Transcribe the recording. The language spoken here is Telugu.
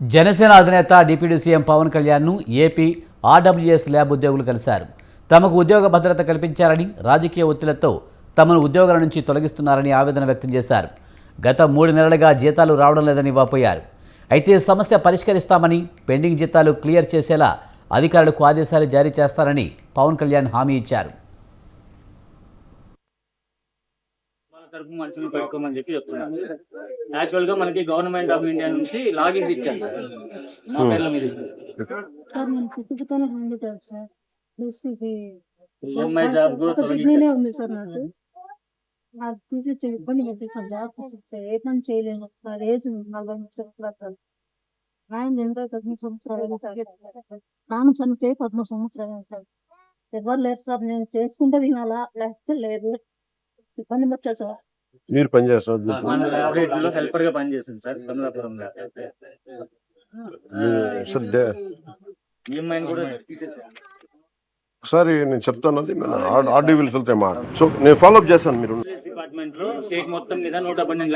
జనసేన అధినేత డిప్యూటీ సీఎం పవన్ కళ్యాణ్ను ఏపీ ఆర్డబ్ల్యూఎస్ ల్యాబ్ ఉద్యోగులు కలిశారు. తమకు ఉద్యోగ భద్రత కల్పించారని రాజకీయ ఒత్తిళ్ళతో తమను ఉద్యోగాల నుంచి తొలగిస్తున్నారని ఆవేదన వ్యక్తం చేశారు. గత మూడు నెలలుగా జీతాలు రావడం లేదని వాపోయారు. అయితే సమస్య పరిష్కరిస్తామని పెండింగ్ జీతాలు క్లియర్ చేసేలా అధికారులకు ఆదేశాలు జారీ చేస్తారని పవన్ కళ్యాణ్ హామీ ఇచ్చారు. తరపు మనుషులు పెట్టుకోమని చెప్పి చెప్తున్నారు. యాక్చువల్గా మనకి గవర్నమెంట్ ఆఫ్ ఇండియా నుంచి లాగిన్స్ ఇచ్చారు సార్. మా పేర్ల మీద. ఎంఐ జాబ్ ఉంది సార్ నాకు. నాకు తీసిచ్చే ఇబ్బంది పెట్టేసాను జాబ్ తీసిస్తే ఏ పని చేయలేను సార్ ఏజ్ నలభై మూడు సంవత్సరాలు సార్. నాయన ఎంత పదమూడు సంవత్సరాలు సార్. నాన్న చనిపోయి పదమూడు సంవత్సరాలు సార్. ఎవరు లేరు సార్. నేను చేసుకుంటే వినాలా? లేకపోతే లేదు. ఇబ్బంది పెట్టా సార్. మీరు లో హెల్పర్గా పనిచేసింది సార్ ఒకసారి నేను చెప్తాను అది ఆర్డీ మాట సో నేను ఫాలో అప్ చేస్తాను మీరు. డిపార్ట్మెంట్లో స్టేట్ మొత్తం మీద నూట పన్నెండు